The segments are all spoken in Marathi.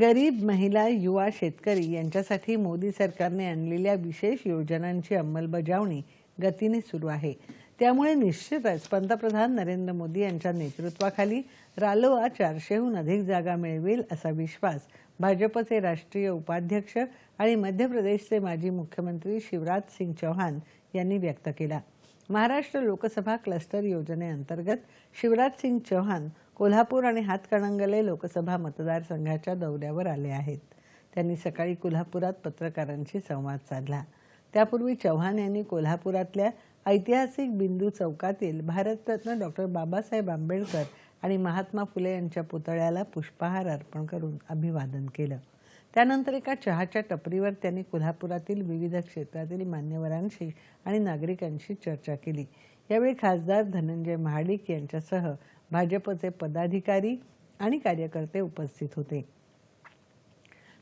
गरीब महिला युवा शेतकरी यांच्यासाठी मोदी सरकारने आणलेल्या विशेष योजनांची अंमलबजावणी गतीने सुरू आहे. त्यामुळे निश्चितच पंतप्रधान नरेंद्र मोदी यांच्या नेतृत्वाखाली रालोआ चारशेहून अधिक जागा मिळवेल असा विश्वास भाजपचे राष्ट्रीय उपाध्यक्ष आणि मध्य प्रदेशचे माजी मुख्यमंत्री शिवराज सिंग चौहान यांनी व्यक्त केला. महाराष्ट्र लोकसभा क्लस्टर योजनेअंतर्गत शिवराज सिंग चौहान कोल्हापूर आणि हातकणंगले लोकसभा मतदारसंघाच्या दौऱ्यावर आले आहेत. त्यांनी सकाळी कोल्हापुरात पत्रकारांशी संवाद साधला. त्यापूर्वी चौहान यांनी कोल्हापुरातल्या ऐतिहासिक बिंदू चौकातील भारतरत्न डॉक्टर बाबासाहेब आंबेडकर आणि महात्मा फुले यांच्या पुतळ्याला पुष्पहार अर्पण करून अभिवादन केलं. त्यानंतर एका चहाच्या टपरीवर त्यांनी कोल्हापुरातील विविध क्षेत्रातील मान्यवरांशी आणि नागरिकांशी चर्चा केली. यावेळी खासदार धनंजय महाडिक यांच्यासह भाजपचे पदाधिकारी आणि कार्यकर्ते उपस्थित होते.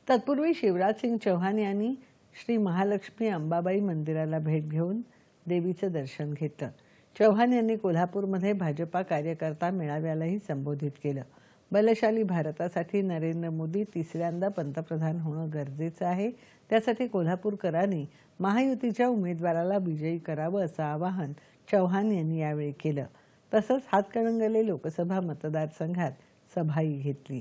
तत्पूर्वी शिवराज सिंग चौहान यांनी श्री महालक्ष्मी अंबाबाई मंदिराला भेट घेऊन देवीचं दर्शन घेतलं. चौहान यांनी कोल्हापूरमध्ये भाजपा कार्यकर्ता मेळाव्यालाही संबोधित केलं. बलशाली भारतासाठी नरेंद्र मोदी तिसऱ्यांदा पंतप्रधान होणं गरजेचं आहे. त्यासाठी कोल्हापूरकरांनी महायुतीच्या उमेदवाराला विजयी करावं असं आवाहन चौहान यांनी यावेळी केलं. तसंच हातकणंगले लोकसभा मतदारसंघात सभाही घेतली.